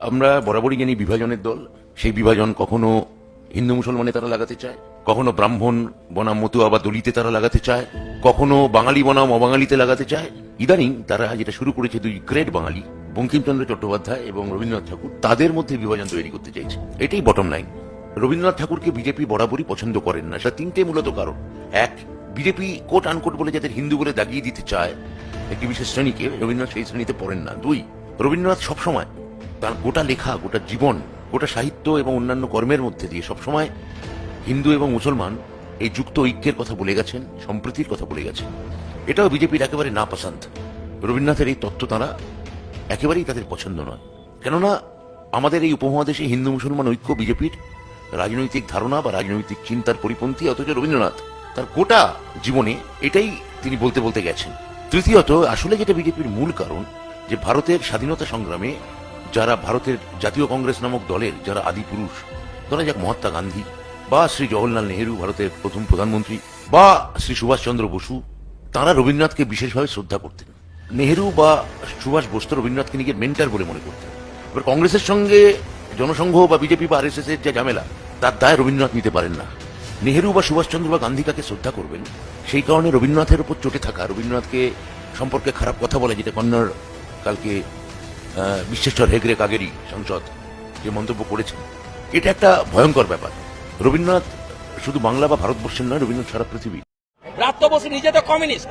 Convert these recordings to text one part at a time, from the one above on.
আমরা বরাবরই জানি বিভাজনের দল। সেই বিভাজন কখনো হিন্দু মুসলমানে তারা লাগাতে চায়, কখনো ব্রাহ্মণ বনাম মতুয়া বা দলিতে তারা লাগাতে চায়, কখনো বাঙালি বনাম অবাঙালিতে লাগাতে চায়। ইদানিং তারা যেটা শুরু করেছে দুই গ্রেট বাঙালি, বঙ্কিমচন্দ্র চট্টোপাধ্যায় এবং রবীন্দ্রনাথ ঠাকুর, তাদের মধ্যে বিভাজন তৈরি করতে চাইছে। এটাই বটম লাইন রবীন্দ্রনাথ ঠাকুরকে বিজেপি বরাবরই পছন্দ করেন না। সেটা তিনটে মূলত কারণ। এক, বিজেপি কোট আনকোট বলে যাদের হিন্দু বলে দাগিয়ে দিতে চায়, একটি বিশেষ শ্রেণীকে, রবীন্দ্রনাথ সেই শ্রেণীতে পড়েন না। দুই, রবীন্দ্রনাথ সবসময় তার গোটা লেখা, গোটা জীবন, গোটা সাহিত্য এবং অন্যান্য কর্মের মধ্যে দিয়ে সবসময় হিন্দু এবং মুসলমান এই যুক্ত ঐক্যের কথা বলে গেছেন, সম্প্রীতির কথা বলে গেছেন। এটাও বিজেপির একেবারে না পছন্দ রবীন্দ্রনাথের এই তত্ত্ব তারা একেবারেই তাদের পছন্দ নয়। কেননা আমাদের এই উপমহাদেশে হিন্দু মুসলমান ঐক্য বিজেপির রাজনৈতিক ধারণা বা রাজনৈতিক চিন্তার পরিপন্থী, অথচ রবীন্দ্রনাথ তার গোটা জীবনে এটাই তিনি বলতে বলতে গেছেন। তৃতীয়ত, আসলে যেটা বিজেপির মূল কারণ, যে ভারতের স্বাধীনতা সংগ্রামে যারা ভারতের জাতীয় কংগ্রেস নামক দলের যারা আদি পুরুষ, ধরা যাক মহাত্মা গান্ধী বা শ্রী জওহরলাল নেহেরু ভারতের প্রথম প্রধানমন্ত্রী বা শ্রী সুভাষচন্দ্র বসু, তারা রবীন্দ্রনাথকে বিশেষভাবে শ্রদ্ধা করতেন। নেহেরু বা সুভাষ বোস রবীন্দ্রনাথকে নিজের মেন্টার বলে মনে করতেন। এবার কংগ্রেসের সঙ্গে জনসংঘ বা বিজেপি বা আরএসএস এর যে ঝামেলা, তার দায় রবীন্দ্রনাথ নিতে পারেন না। নেহেরু বা সুভাষচন্দ্র বা গান্ধী কাকে শ্রদ্ধা করবেন। সেই কারণে রবীন্দ্রনাথের উপর চটে থাকা, রবীন্দ্রনাথকে সম্পর্কে খারাপ কথা বলে, যেটা কন্নড় কালকে বিশ্বেশ্বর হেগড়ে কাগেরি সংসদ যে মন্তব্য করেছেন। এটা একটা ভয়ঙ্কর ব্যাপার। রবীন্দ্রনাথ শুধু বাংলা বা ভারতবর্ষের নয় রবীন্দ্রনাথ সারা পৃথিবী ব্রাত্য বসু নিজে তো কমিউনিস্ট।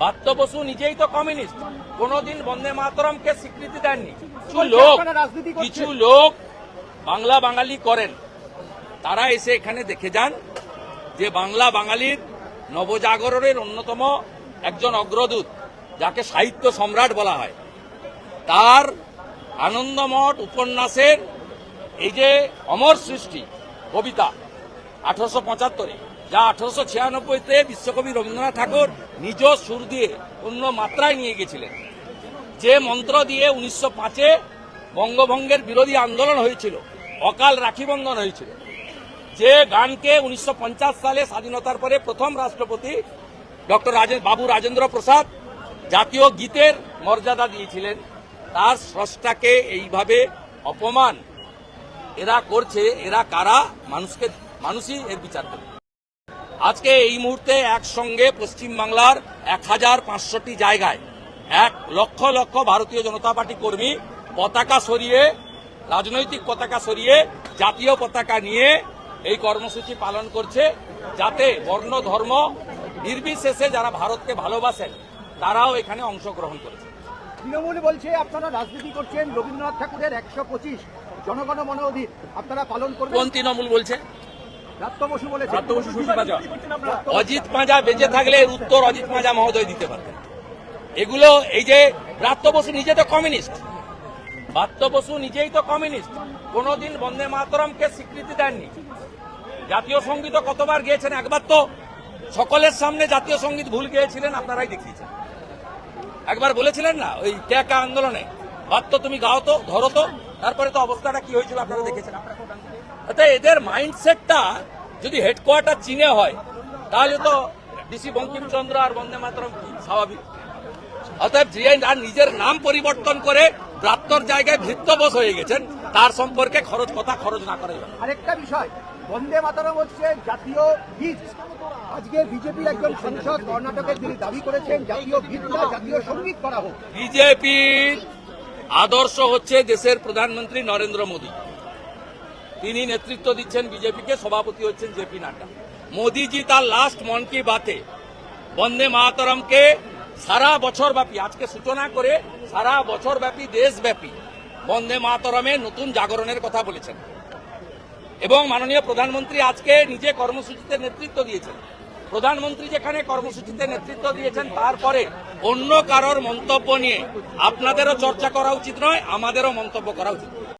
ব্রাত্য বসু নিজেই তো কমিউনিস্ট। কোনদিন বন্দে মাতরমকে স্বীকৃতি দেননি। কিছু লোক কিছু লোক বাংলা বাঙালি করেন। তারা এসে এখানে দেখে যান যে বাংলা বাঙালির নবজাগরণের অন্যতম একজন অগ্রদূত যাকে সাহিত্য সম্রাট বলা হয়। তার আনন্দমঠ উপন্যাসের এই যে অমর সৃষ্টি, কবিতা, আঠারোশো পঁচাত্তরে, যা আঠারোশো ছিয়ানব্বইতে বিশ্বকবি রবীন্দ্রনাথ ঠাকুর নিজ সুর দিয়ে অন্য মাত্রায় নিয়ে গেছিলেন। যে মন্ত্র দিয়ে উনিশশো পাঁচে বঙ্গভঙ্গের বিরোধী আন্দোলন হয়েছিল, অকাল রাখি বন্ধন হয়েছিল। যে গানকে উনিশশো পঞ্চাশ সালে স্বাধীনতার পরে প্রথম রাষ্ট্রপতি ডক্টর বাবু রাজেন্দ্র প্রসাদ জাতীয় গীতের মর্যাদা দিয়েছিলেন। তার স্রষ্টাকে এইভাবে অপমান। এরা করছে, এরা কারা? মানুষকে, মানুষই এর বিচার করবে। আজকে এই মুহূর্তে একসঙ্গে পশ্চিমবাংলার এক হাজার পাঁচশোটি জায়গায় এক লক্ষ লক্ষ ভারতীয় জনতা পার্টি কর্মী পতাকা সরিয়ে, রাজনৈতিক পতাকা সরিয়ে, জাতীয় পতাকা নিয়ে এই কর্মসূচি পালন করছে যাতে বর্ণ, ধর্ম নির্বিশেষে যারা ভারতকে ভালোবাসেন, তারাও এখানে অংশগ্রহণ করেছে। তৃণমূল বলছে আপনারা রাজনীতি করছেন রবীন্দ্রনাথ ঠাকুরের একশো পঁচিশ জনগণ মনে অধীর। আপনারা পালন করবেন। কোন তৃণমূল বলছে? অজিত পাঁজা বেঁচে থাকলে এর উত্তর অজিত পাঁজা মহোদয় দিতে পারবেন এগুলো এই যে ব্রাত্য বসু নিজে তো কমিউনিস্ট। ব্রাত্য বসু নিজেই তো কমিউনিস্ট। কোনদিন বন্দে মাতরমকে স্বীকৃতি দেননি। জাতীয় সংগীত কতবার গিয়েছেন? একবার তো সকলের সামনে জাতীয় সংগীত ভুল গিয়েছিলেন আপনারাই দেখিয়েছেন। একবার বলেছিলেন না, ওই ক্যাকা আন্দোলনে। বাদ তো তুমি গাও তো, ধরো তো। তারপরে তো অবস্থাটা কি হয়েছিল আপনারা দেখেছেন? আচ্ছা এদের মাইন্ডসেটটা যদি হেডকোয়ার্টার চীনে হয়, তাহলে তো ডিসি বঙ্কিমচন্দ্র আর বন্দে মাতরম স্বাভাবিক। অতএব জিআই আর নিজের নাম পরিবর্তন করে প্রাপ্তর জায়গায় ভৃত্তবোধ হয়ে গেছেন। তার সম্পর্কে খরচ কথা খরচ না ভালো। আরেকটা বিষয় বন্দে মাতারম হচ্ছে জাতীয় গীত। আজকে বিজেপির একজন সাংসদ কর্ণাটকে তিনি দাবি করেছেন জাতীয় গীতটা জাতীয় সংগীত করা হোক। বিজেপির আদর্শ হচ্ছে দেশের প্রধানমন্ত্রী নরেন্দ্র মোদী। তিনি নেতৃত্ব দিচ্ছেন বিজেপিকে সভাপতি হচ্ছেন জেপি নাড্ডা। মোদীজি তার লাস্ট মন কি বাতে বন্দে মাতরমকে সারা বছর ব্যাপী আজকে সূচনা করে সারা বছর ব্যাপী দেশব্যাপী বন্দে মাতরমে নতুন জাগরণের কথা বলেছেন। এবং মাননীয় প্রধানমন্ত্রী আজকে নিজে কর্মসূচিতে নেতৃত্ব দিয়েছেন। প্রধানমন্ত্রী যেখানে কর্মসূচিতে নেতৃত্ব দিয়েছেন, তারপরে অন্য কারোর মন্তব্য নিয়ে আপনাদেরও চর্চা করা উচিত নয়, আমাদেরও মন্তব্য করা উচিত।